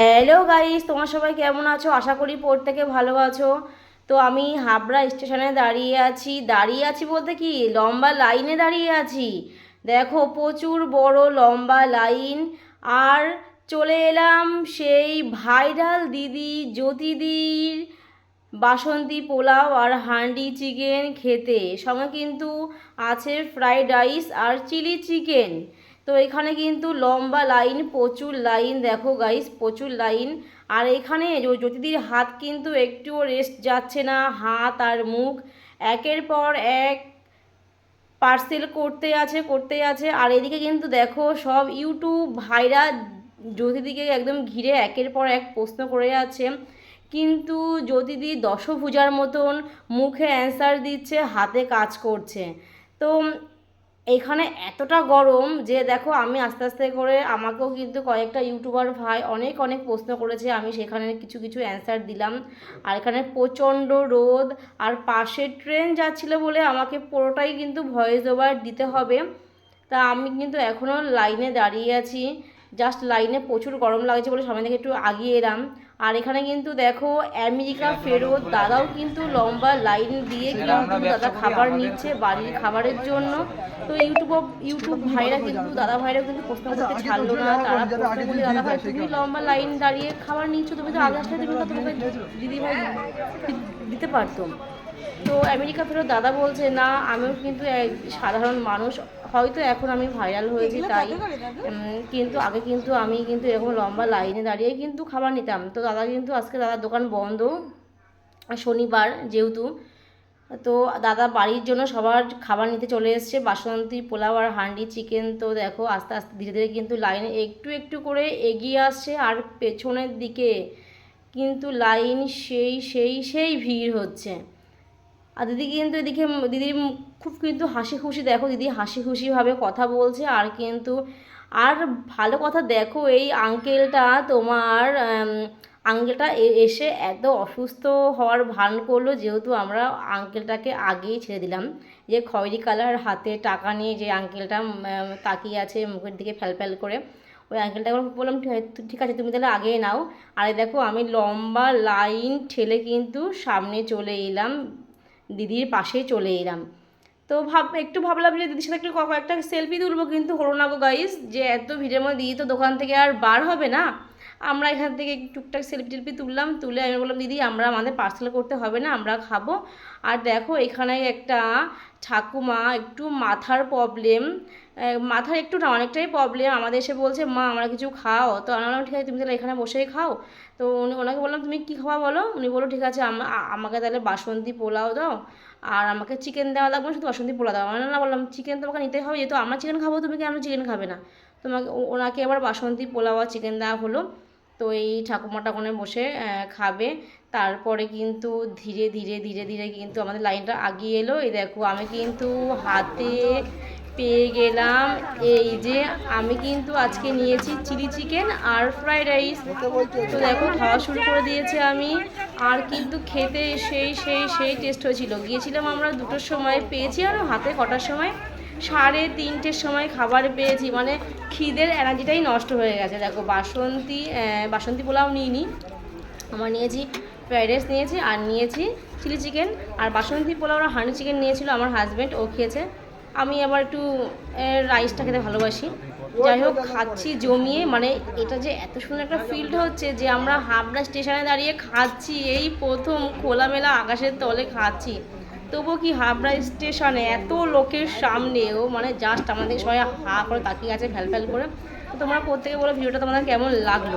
Hello guys তোমার সবাই কেমন আছো? আশা করি প্রত্যেকে ভালো আছো। তো আমি হাবড়া স্টেশনে দাঁড়িয়ে আছি। দাঁড়িয়ে আছি বলতে কি? লম্বা লাইনে দাঁড়িয়ে আছি। দেখো প্রচুর বড় লম্বা লাইন। আর চলে এলাম সেই ভাইরাল দিদি, জ্যোতিদির বাসন্তী পোলাও আর হান্ডি চিকেন খেতে। সঙ্গে কিন্তু আছে ফ্রাইড রাইস আর চিলি চিকেন। তো এখানে কিন্তু লম্বা লাইন, প্রচুর লাইন, দেখো গাইস প্রচুর লাইন। আর এখানে জ্যোতিদির হাত কিন্তু একটুও রেস্ট যাচ্ছে না, হাত আর মুখ। একের পর এক পার্সেল করতে আছে করতে আছে। আর এদিকে কিন্তু দেখো সব ইউটিউব ভাইরা জ্যোতিদিকে একদম ঘিরে একের পর এক প্রশ্ন করে যাচ্ছে। কিন্তু জ্যোতিদি দশভুজার মতন মুখে অ্যান্সার দিচ্ছে, হাতে কাজ করছে। তো এখানে এতটা গরম যে দেখো আমি আস্তে আস্তে করে আমাকেও কিন্তু কয়েকটা ইউটিউবার ভাই অনেক অনেক প্রশ্ন করেছে, আমি সেখানে কিছু কিছু অ্যান্সার দিলাম। আর এখানে প্রচণ্ড রোদ, আর পাশে ট্রেন যাচ্ছিল বলে আমাকে পুরোটাই কিন্তু ভয়েস ওভার দিতে হবে। তা আমি কিন্তু এখনও লাইনে দাঁড়িয়ে আছি। জাস্ট লাইনে প্রচুর গরম লাগছে বলে সামনে থেকে একটু আগিয়ে এলাম। আর এখানে কিন্তু দেখো আমেরিকা ফেরত দাদাও কিন্তু লম্বা লাইন দিয়ে কিন্তু দাদা খাবার নিচ্ছে বাড়ির খাবারের জন্য। তো ইউটিউব ইউটিউব ভাইরা কিন্তু দাদা ভাইরা কিন্তু প্রশ্ন করতে ছাড়লো না তারা প্রশ্ন দাদা ভাই তুমি লম্বা লাইন দাঁড়িয়ে খাবার নিচ্ছ তুমি তো আগে আসলে তুমি তো তোমাকে দিদি ভাই দিতে পারতো। তো আমেরিকা ফেরত দাদা বলছে না আমিও কিন্তু এক সাধারণ মানুষ। হয়তো এখন আমি ভাইরাল হয়েছি তাই। কিন্তু আগে কিন্তু আমি কিন্তু এরকম লম্বা লাইনে দাঁড়িয়ে কিন্তু খাবার নিতাম। তো দাদা কিন্তু আজকে দাদার দোকান বন্ধ শনিবার যেহেতু। তো দাদা বাড়ির জন্য সবার খাবার নিতে চলে এসছে বাসন্তী পোলাও আর হান্ডি চিকেন। তো দেখো আস্তে আস্তে ধীরে ধীরে কিন্তু লাইনে একটু একটু করে এগিয়ে আসছে আর পেছনের দিকে কিন্তু লাইন সেই সেই সেই ভিড় হচ্ছে। আর দিদি কিন্তু এদিকে মুখ খুব কিন্তু হাসি খুশি, দেখো দিদি হাসি খুশিভাবে কথা বলছে। আর কিন্তু, আর ভালো কথা দেখো, এই আঙ্কেলটা তোমার আঙ্কেলটা এসে এত অসুস্থ হওয়ার ভান করল, যেহেতু আমরা আঙ্কেলটাকে আগেই ছেড়ে দিলাম। যে খয়েরি কালার হাতে টাকা নিয়ে যে আঙ্কেলটা তাকিয়ে আছে মুখের দিকে ফ্যাল ফ্যাল করে, ওই আঙ্কেলটাকে বললাম, "ঠিক- আছে তুমি তাহলে আগে নাও। আর দেখো আমি লম্বা লাইন ঠেলে কিন্তু সামনে চলে এলাম। দিদির পাশে চলে এলাম। তো ভাব, একটু ভাবলাম যে দিদির সাথে একটু একটা সেলফি তুলবো কিন্তু হলো না গো গাইস যে এত ভিড়ের মধ্যে দিদি তো দোকান থেকে আর বার হবে না। আমরা এখান থেকে টুকটাক সেলফি টেলফি তুললাম, তুলে আমি বললাম, দিদি, আমরা আমাদের পার্সেল করতে হবে না, আমরা খাব। আর দেখো এখানে একটা ঠাকুমা, একটু মাথার প্রবলেম মাথার একটু না, অনেকটাই প্রবলেম আমাদের এসে বলছে, মা, আমরা কিছু খাও। তো আমি বললাম, ঠিক আছে, তুমি তাহলে এখানে বসেই খাও। তো উনি, ওনাকে বললাম, তুমি কী খাওয়া বলো? উনি বলল, ঠিক আছে, আম- আমাকে তাহলে বাসন্তী পোলাও দাও, আর আমাকে চিকেন দেওয়া লাগবে শুধু বাসন্তী পোলাও দাও। আমি না বললাম চিকেন তোমাকে নিতে হবে, যেহেতু আমরা চিকেন খাব, তুমি কেন চিকেন খাবে না? তোমাকে ওনাকে এবার বাসন্তী পোলাও আর চিকেন দেওয়া হলো। তো এই ঠাকুমাটা ওখানে বসে খাবে। তারপরে কিন্তু ধীরে ধীরে ধীরে ধীরে কিন্তু আমাদের লাইনটা আগিয়ে এলো। এই দেখো, আমি কিন্তু হাতে পেয়ে গেলাম। এই যে আমি কিন্তু আজকে নিয়েছি চিলি চিকেন আর ফ্রাইড রাইস। তো দেখো, খাওয়া শুরু করে দিয়েছে আমি। আর কিন্তু খেতে সেই সেই সেই টেস্ট হয়েছিল। গিয়েছিলাম আমরা দুটোর সময়, পেয়েছি আর হাতে কটার সময়। সাড়ে তিনটের সময় খাবার পেয়েছি। মানে খিদের এনার্জিটাই নষ্ট হয়ে গেছে। দেখো, বাসন্তী বাসন্তী পোলাও নিইনি। আমার নিয়েছি ফ্রাইড রাইস নিয়েছি আর নিয়েছি চিলি চিকেন। আর বাসন্তী পোলাও আর হানি চিকেন নিয়েছিল আমার হাজব্যান্ড ও খেয়েছে। আমি আবার একটু রাইসটা খেতে ভালোবাসি। যাই হোক, খাচ্ছি, জমিয়ে। মানে এটা যে এত সুন্দর একটা ফিল্ড হচ্ছে যে আমরা হাবড়া স্টেশনে দাঁড়িয়ে খাচ্ছি। এই প্রথম খোলামেলা আকাশের তলে খাচ্ছি। তবুও কি হাবড়া স্টেশনে এত লোকের সামনেও মানে জাস্ট আমাদের সবাই হা করে তাকিয়ে আছে ফ্যাল ফ্যাল করে। তোমরা প্রত্যেকে বলো ভিডিওটা তোমাদের কেমন লাগল?